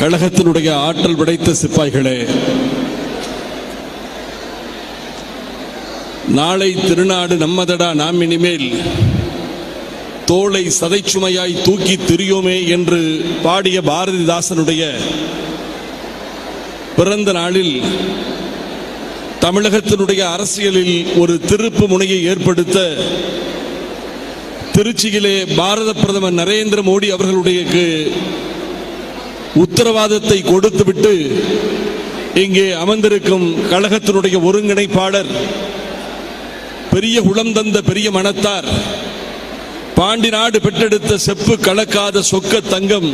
கழகத்தினுடைய ஆற்றல் படைத்த சிப்பாய்களே நாளை திருநாடு நம்மதடா நாம் இனிமேல் தோளை சதைச்சுமையாய் தூக்கி திரியோமே என்று பாடிய பாரதிதாசனுடைய பிறந்த நாளில் தமிழகத்தினுடைய அரசியலில் ஒரு திருப்பு முனையை ஏற்படுத்த திருச்சியிலே பாரத பிரதமர் நரேந்திர மோடி அவர்களுடைய உத்தரவாதத்தை கொடுத்துவிட்டு இங்கே அமர்ந்திருக்கும் கழகத்தினுடைய ஒருங்கிணைப்பாளர் பெரிய குளம் தந்த பெரிய மனத்தார் பாண்டி நாடு பெற்றெடுத்த செப்பு கலக்காத சொக்க தங்கம்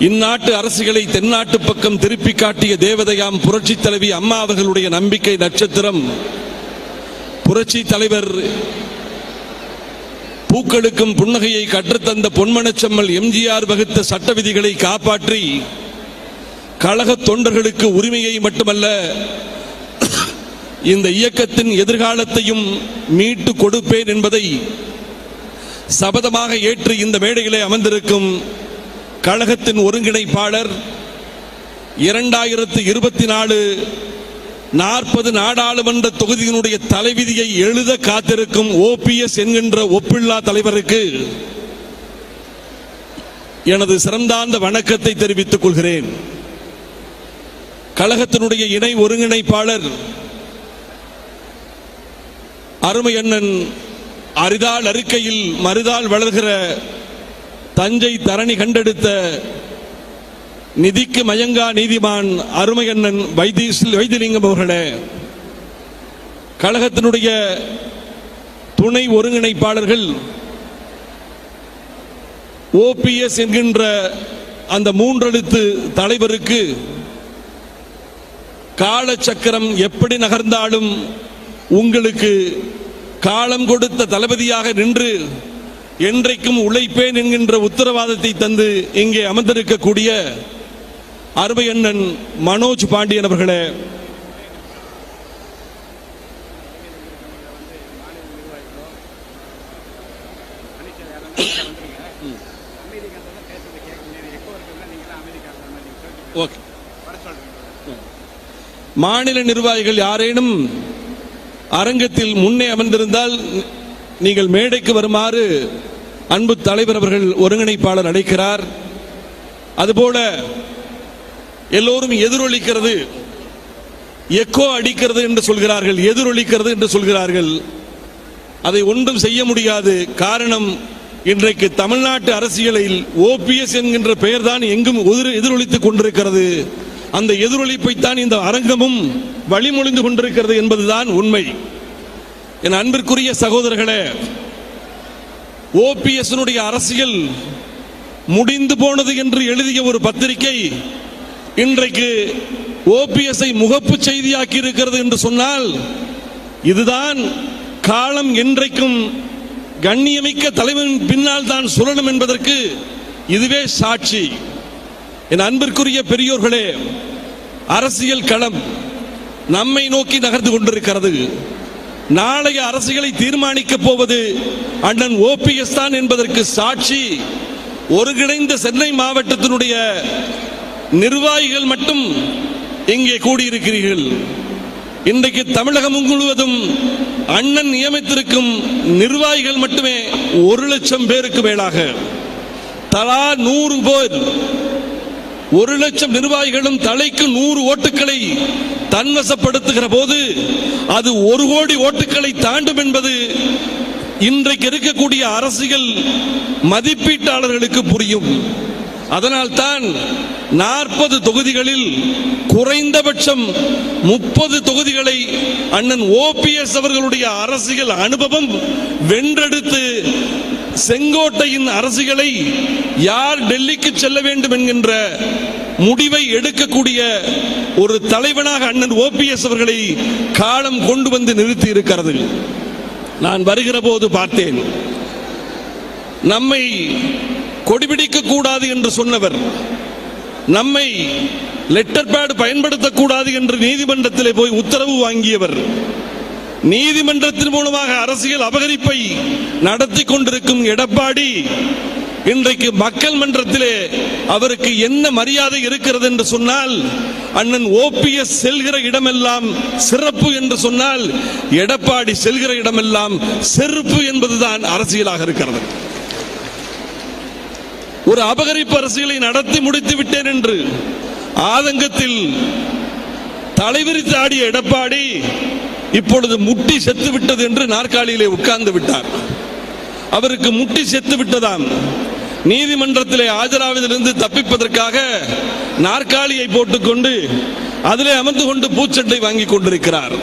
இந்நாட்டு அரசுகளை தென்னாட்டு பக்கம் திருப்பி காட்டிய தேவதையாம் புரட்சி தலைவி அம்மா அவர்களுடைய நம்பிக்கை நட்சத்திரம் புரட்சி தலைவர் பூக்களுக்கும் புன்னகையை கற்றுத்தந்த பொன்மனச்செம்மல் எம்ஜிஆர் வகுத்த சட்ட விதிகளை காப்பாற்றி கழக தொண்டர்களுக்கு உரிமையை மட்டுமல்ல இந்த இயக்கத்தின் எதிர்காலத்தையும் மீட்டு கொடுப்பேன் என்பதை சபதமாக ஏற்று இந்த மேடையிலே அமர்ந்திருக்கும் கழகத்தின் ஒருங்கிணைப்பாளர் இரண்டாயிரத்து இருபத்தி நாலு நாற்பது நாடாளுமன்ற தொகுதியினுடைய தலைவிதியை எழுத காத்திருக்கும் ஓபிஎஸ் என்கின்ற ஒப்பில்லா தலைவருக்கு எனது சிறந்தாந்த வணக்கத்தை தெரிவித்துக் கொள்கிறேன். கழகத்தினுடைய இணை ஒருங்கிணைப்பாளர் அருமை அண்ணன் அறிக்கையில் அறுக்கையில் வளர்கிற தஞ்சை தரணி கண்டெடுத்த நிதிக்கு மயங்கா நீதிமான் அருமையண்ணன் வைத்தீஸ் வைத்திலிங்கம் அவர்களே கழகத்தினுடைய துணை ஒருங்கிணைப்பாளர்கள் ஓபிஎஸ் என்கின்ற அந்த மூன்றெழுத்து தலைவருக்கு காலச்சக்கரம் எப்படி நகர்ந்தாலும் உங்களுக்கு காலம் கொடுத்த தளபதியாக நின்று என்றைக்கும் உழைப்பேன் என்கின்ற உத்தரவாதத்தை தந்து இங்கே அமர்ந்திருக்கக்கூடிய அருமை அண்ணன் மனோஜ் பாண்டியன் அவர்களே. மாநில நிர்வாகிகள் யாரேனும் அரங்கத்தில் முன்னே அமர்ந்திருந்தால் நீங்கள் மேடைக்கு வருமாறு அன்பு தலைவர் அவர்கள் ஒருங்கிணைப்பாளர் அழைக்கிறார். அதுபோல எல்லோரும் எதிரொலிக்கிறது. எக்கோ அடிக்கிறது என்று சொல்கிறார்கள் எதிரொலிக்கிறது என்று சொல்கிறார்கள். அதை ஒன்றும் செய்ய முடியாது. காரணம் இன்றைக்கு தமிழ்நாட்டு அரசியலில் ஓபிஎஸ் என்கின்ற பெயர் தான் எங்கும் எதிர் எதிரொலித்துக் கொண்டிருக்கிறது. அந்த எதிரொலிப்பைத்தான் இந்த அரங்கமும் வழிமொழிந்து கொண்டிருக்கிறது என்பதுதான் உண்மை. என் அன்பிற்குரிய சகோதரர்களே ஓபிஎஸ் அரசியல் முடிந்து போனது என்று எழுதிய ஒரு பத்திரிகை இன்றைக்கு ஓபிஎஸ்ஐ முகப்பு செய்தியாக்கி இருக்கிறது என்று சொன்னால் இதுதான் காலம் என்றைக்கும் கண்ணியமிக்க தலைவன் பின்னால் தான் சுழலும் என்பதற்கு இதுவே சாட்சி. என் அன்பிற்குரிய பெரியோர்களே அரசியல் களம் நம்மை நோக்கி நகர்ந்து கொண்டிருக்கிறது. நாளைய அரசியலை தீர்மானிக்கப் போவது அண்ணன் ஓபிஎஸ் தான் என்பதற்கு சாட்சி. ஒருங்கிணைந்த சென்னை மாவட்டத்தினுடைய நிர்வாகிகள் மட்டும் இங்கே கூடியிருக்கிறீர்கள். இன்றைக்கு தமிழகம் முழுவதும் அண்ணன் நியமித்திருக்கும் நிர்வாகிகள் மட்டுமே ஒரு லட்சம் பேருக்கு மேலாக. தலா நூறு பேர். ஒரு லட்சம் நிர்வாகிகளும் தலைக்கு நூறு ஓட்டுகளை தன்வசப்படுத்துகிற போது அது ஒரு கோடி ஓட்டுகளை தாண்டும் என்பது இன்றைக்கு இருக்கக்கூடிய அரசியல் மதிப்பீட்டாளர்களுக்கு புரியும். அதனால்தான் நாற்பது தொகுதிகளில் குறைந்தபட்சம் முப்பது தொகுதிகளை அண்ணன் ஓபிஎஸ் அவர்களுடைய அரசியல் அனுபவம் வென்றெடுத்து செங்கோட்டையின் அரசியலை யார் டெல்லிக்கு செல்ல வேண்டும் என்கின்ற முடிவை எடுக்கக்கூடிய ஒரு தலைவனாக அண்ணன் ஓபிஎஸ் அவர்களை காலம் கொண்டு வந்து நிறுத்தி இருக்கிறது. நான் வருகிற போது பார்த்தேன். நம்மை கொடிபிடிக்க கூடாது என்று சொன்னவர் நம்மை லெட்டர் பேடு பயன்படுத்தக்கூடாது என்று நீதிமன்றத்திலே போய் உத்தரவு வாங்கியவர் நீதிமன்றத்தின் மூலமாக அரசியல் அபகரிப்பை நடத்தி கொண்டிருக்கும் எடப்பாடி இன்றைக்கு மக்கள் மன்றத்திலே அவருக்கு என்ன மரியாதை இருக்கிறது என்று சொன்னால் அண்ணன் ஓபிஎஸ் செல்கிற இடமெல்லாம் சிறப்பு என்று சொன்னால் எடப்பாடி செல்கிற இடமெல்லாம் செருப்பு என்பதுதான் அரசியலாக இருக்கிறது. ஒரு அபகரிப்பு அரசியலை நடத்தி முடித்து விட்டேன் என்று ஆதங்கத்தில் தலைவிரித்து ஆடிய எடப்பாடி இப்பொழுது முட்டி செத்து விட்டது என்று நாற்காலியிலே உட்கார்ந்து விட்டார். அவருக்கு முட்டி செத்து விட்டதாம். நீதிமன்றத்திலே ஆஜராவதிலிருந்து தப்பிப்பதற்காக நாற்காலியை போட்டுக்கொண்டு அதிலே அமர்ந்து கொண்டு பூச்சட்டை வாங்கி கொண்டிருக்கிறார்.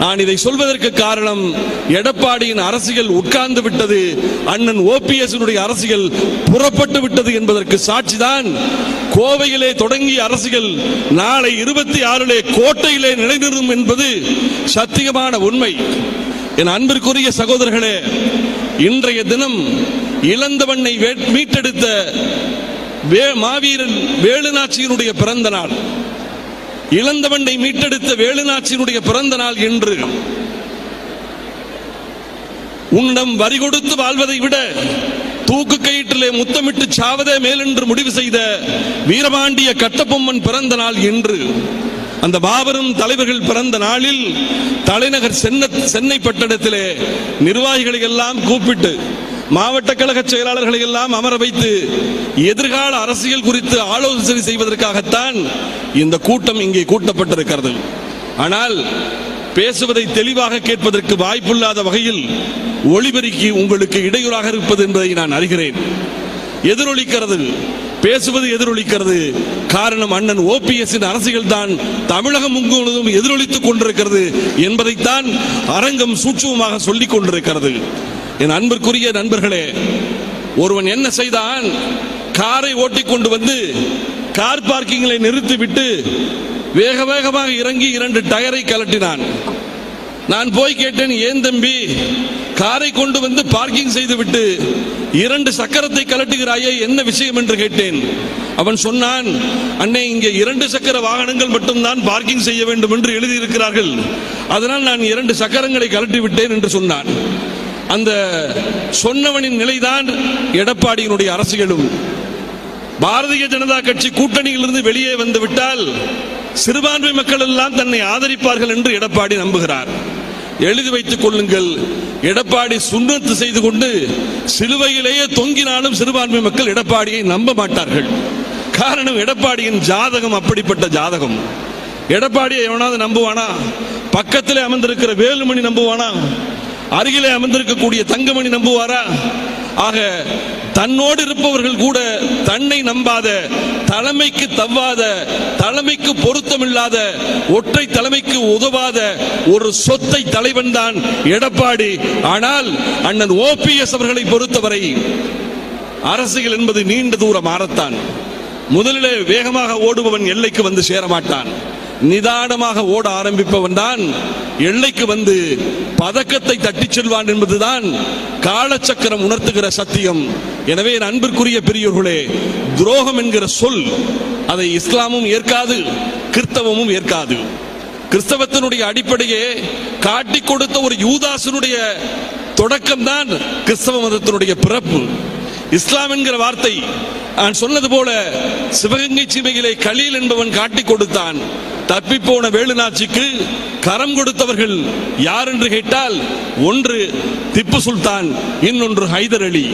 நான் இதை சொல்வதற்கு காரணம் எடப்பாடியின் அரசியல் உட்கார்ந்து விட்டது அண்ணன் ஓபிஎஸ் அரசியல் புறப்பட்டு விட்டது என்பதற்கு சாட்சிதான். கோவையிலே தொடங்கிய அரசியல் நாளை இருபத்தி ஆறிலே கோட்டையிலே நிலைநிறும் என்பது சத்தியமான உண்மை. என் அன்பிற்குரிய சகோதரர்களே இன்றைய தினம் இளந்தவண்ணை மீட்டெடுத்த வே- மாவீரன் வேலுநாச்சியினுடைய பிறந்த நாள். இளந்தவண்டை மீட்டெடுத்த வேலுநாச்சியினுடைய பிறந்த நாள் என்று உன்னிடம் வரி கொடுத்து வாழ்வதை விட தூக்கு கயிற்றிலே முத்தமிட்டு சாவதே மேலென்று முடிவு செய்த வீரபாண்டிய கட்டபொம்மன் பிறந்த நாள் என்று அந்த பாபரும் தலைவர்கள் பிறந்த நாளில் தலைநகர் சென்னை சென்னை பட்டணத்திலே நிர்வாகிகளை எல்லாம் கூப்பிட்டு மாவட்ட கழக செயலாளர்களை எல்லாம் அமர வைத்து எதிர்கால அரசியல் குறித்து ஆலோசனை செய்வதற்காகத்தான் இந்த கூட்டம் இங்கே கூட்டப்பட்டிருக்கிறது. ஆனால் பேசுவதை தெளிவாக கேட்பதற்கு வாய்ப்பில்லாத வகையில் ஒளிபெருக்கி உங்களுக்கு இடையூறாக இருப்பது என்பதை நான் அறிகிறேன். எதிரொலிக்கிறது பேசுவது எதிரொலிக்கிறது. காரணம் அண்ணன் ஓபிஎஸ் அரசியல் தான் தமிழகம் முழுவதும் எதிரொலித்துக் கொண்டிருக்கிறது என்பதைத்தான் அரங்கம் சூட்சுமமாக சொல்லிக் கொண்டிருக்கிறது. என் அன்பிற்குரிய நண்பர்களே ஒருவன் என்ன செய்தான்? காரை ஓட்டி கொண்டு வந்து கார் பார்க்கிங்களை நிறுத்திவிட்டு வேக வேகமாக இறங்கி இரண்டு டயரை கலட்டினான் நான் போய் கேட்டேன் ஏன் தம்பி? காரை கொண்டு வந்து பார்க்கிங் செய்துவிட்டு இரண்டு சக்கரத்தை கலட்டுகிறாயே என்ன விஷயம் என்று கேட்டேன். அவன் சொன்னான் அண்ணே இங்கே இரண்டு சக்கர வாகனங்கள் மட்டும்தான் பார்க்கிங் செய்ய வேண்டும் என்று எழுதியிருக்கிறார்கள். அதனால் நான் இரண்டு சக்கரங்களை கலட்டி விட்டேன் என்று சொன்னான். அந்த சொன்னவனின் நிலைதான் எடப்பாடியினுடைய அரசியலும் பாரதிய ஜனதா கட்சி கூட்டணியிலிருந்து வெளியே வந்துவிட்டால் சிறுபான்மை மக்கள் எல்லாம் தன்னை ஆதரிப்பார்கள் என்று எடப்பாடி நம்புகிறார். எழுதி வைத்துக் கொள்ளுங்கள். எடப்பாடி சுண்ணத்து செய்து கொண்டு சிலுவையிலேயே தொங்கினாலும் சிறுபான்மை மக்கள் எடப்பாடியை நம்ப மாட்டார்கள். காரணம் எடப்பாடியின் ஜாதகம் அப்படிப்பட்ட ஜாதகம். எடப்பாடியை எவனாவது நம்புவானா? பக்கத்திலே அமர்ந்திருக்கிற வேலுமணி நம்புவானா? அருகிலே அமர்ந்திருக்கக்கூடிய தங்கமணி நம்புவாரா? ஆக தன்னோடு இருப்பவர்கள் கூட தன்னை நம்பாத தலைமைக்கு தவ்வாத தலைமைக்கு பொருத்தமில்லாத ஒற்றை தலைமைக்கு உதவாத ஒரு சொத்தை தலைவன் தான் எடப்பாடி. ஆனால் அண்ணன் ஓபிஎஸ் அவர்களை பொறுத்தவரை அரசியல் என்பது நீண்ட தூர மாறத்தான். முதலிலே வேகமாக ஓடுபவன் எல்லைக்கு வந்து சேரமாட்டான். நிதானமாக ஓட ஆரம்பிப்பவன் தான். எல்லைக்கு வந்து பதக்கத்தை தட்டிச் செல்வான் என்பதுதான் காலச்சக்கரம் உணர்த்துகிற சத்தியம். எனவே என் அன்பிற்குரிய பெரியோர்களே துரோகம் என்கிற சொல் அதை இஸ்லாமும் ஏற்காது கிறிஸ்தவமும் ஏற்காது. கிறிஸ்தவத்தினுடைய அடிப்படையே காட்டி கொடுத்த ஒரு யூதாசனுடைய தொடக்கம்தான் கிறிஸ்தவ மதத்தினுடைய பிறப்பு. இஸ்லாம் என்கிற வார்த்தை நான் சொன்னது போல சிவகங்கை சீமையிலே கலீல் என்பவன் காட்டி கொடுத்தான். தப்பிப்போன வேலுநாச்சிக்கு கரம் கொடுத்தவர்கள் யார் என்று கேட்டால் ஒன்று திப்பு சுல்தான் இன்னொன்று ஹைதர் அலி.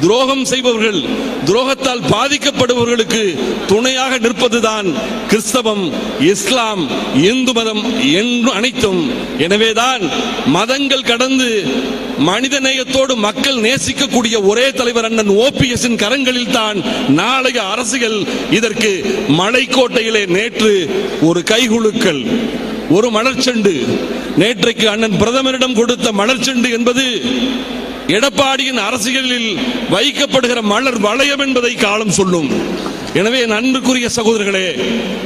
துரோகம் செய்பவர்கள் துரோகத்தால் பாதிக்கப்படுபவர்களுக்கு துணையாக நிற்பதுதான் கிறிஸ்தவம் இஸ்லாம் இந்து மதம் என்று அனைத்தும். எனவேதான் மதங்கள் கடந்து மனித நேயத்தோடு மக்கள் நேசிக்கக்கூடிய ஒரே தலைவர் அண்ணன் ஓபிஎஸ்ஸின் கரங்களில் தான் நாளைய அரசுகள் இதற்கு மலைக்கோட்டையிலே நேற்று ஒரு கைகுலுக்கல். ஒரு மலர்ச்செண்டு நேற்றைக்கு அண்ணன் பிரதமரிடம் கொடுத்த மலர்ச்செண்டு என்பது எடப்பாடியின் அரசியலில் வைக்கப்படுகிற மலர் வளையம் என்பதை காலம் சொல்லும். எனவே என் அன்புக்குரிய சகோதரர்களே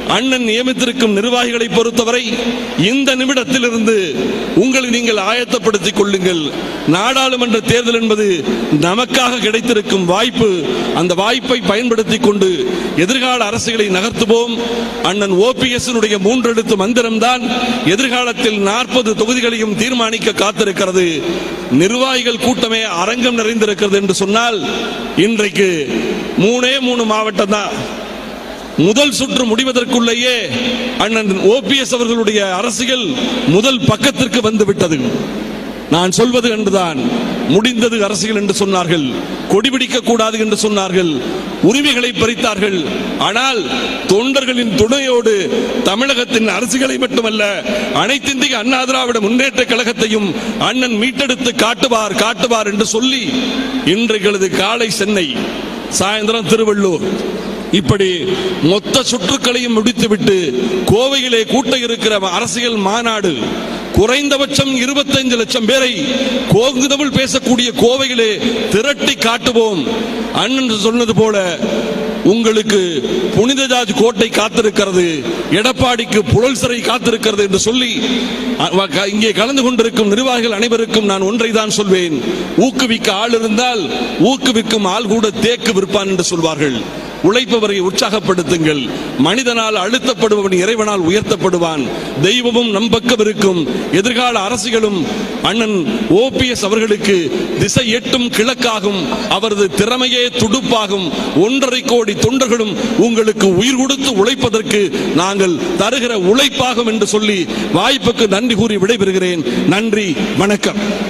அண்ணன் நியமித்திருக்கும் நிர்வாகிகளை பொறுத்தவரை இந்த நிமிடத்திலிருந்து உங்களை நீங்கள் ஆயத்தப்படுத்திக் கொள்ளுங்கள். நாடாளுமன்ற தேர்தல் என்பது நமக்காக கிடைத்திருக்கும் வாய்ப்பு. அந்த வாய்ப்பை பயன்படுத்திக் கொண்டு எதிர்கால அரசுகளை நகர்த்துவோம். அண்ணன் ஓபிஎஸ் மூன்றெழுத்து மந்திரம்தான் எதிர்காலத்தில் நாற்பது தொகுதிகளையும் தீர்மானிக்க காத்திருக்கிறது. நிர்வாகிகள் கூட்டமே அரங்கம் நிறைந்திருக்கிறது என்று சொன்னால் இன்றைக்கு மூணே மூணு மாவட்டம் தான். முதல் சுற்று முடிவதற்குள்ளேயே அண்ணன் ஓபிஎஸ் அவர்களுடைய அரசியல் முதல் பக்கத்திற்கு வந்து விட்டது நான் சொல்வது என்றுதான். முடிந்தது அரசியல் என்று சொன்னார்கள். கொடிபிடிக்க கூடாது என்று சொன்னார்கள். உரிமைகளை பறித்தார்கள். ஆனால் தொண்டர்களின் துணையோடு தமிழகத்தின் அரசுகளை மட்டுமல்ல அனைத்திந்திய அண்ணா திராவிட முன்னேற்ற கழகத்தையும் அண்ணன் மீட்டெடுத்து காட்டுவார் காட்டுவார் என்று சொல்லி இன்றைகளது காலை சென்னை சாயந்தரம் திருவள்ளூர் இப்படி மொத்த சுற்றுக்களையும் முடித்துவிட்டு கோவையிலே கூட்ட இருக்கிற அரசியல் மாநாடு குறைந்தபட்சம் இருபத்தைந்து லட்சம் பேரை கோங்கு தமிழ் பேசக்கூடிய கோவையிலே திரட்டி காட்டுவோம். அண்ணன் சொன்னது போல உங்களுக்கு புனித கோட்டை காத்திருக்கிறது எடப்பாடிக்கு புழல் சிறை காத்திருக்கிறது என்று சொல்லி இங்கே கலந்து கொண்டிருக்கும் நிர்வாகிகள் அனைவருக்கும் நான் ஒன்றை தான் சொல்வேன். ஊக்குவிக்க ஆள் இருந்தால் ஊக்குவிக்கும் ஆள் கூட தேக்கு விற்பான் என்று சொல்வார்கள். உழைப்பவரை உற்சாகப்படுத்துங்கள். மனிதனால் அழுத்தப்படுபவன் இறைவனால் உயர்த்தப்படுவான். தெய்வமும் நம் பக்கம் இருக்கும். எதிர்கால அரசியலும் அண்ணன் ஓபிஎஸ் அவர்களுக்கு திசை எட்டும் கிழக்காகும். அவரது திறமையே துடுப்பாகும். ஒன்றரை கோடி தொண்டர்களும் உங்களுக்கு உயிர் கொடுத்து உழைப்பதற்கு நாங்கள் தருகிற உழைப்பாகும் என்று சொல்லி வாய்ப்புக்கு நன்றி கூறி விடைபெறுகிறேன். நன்றி வணக்கம்.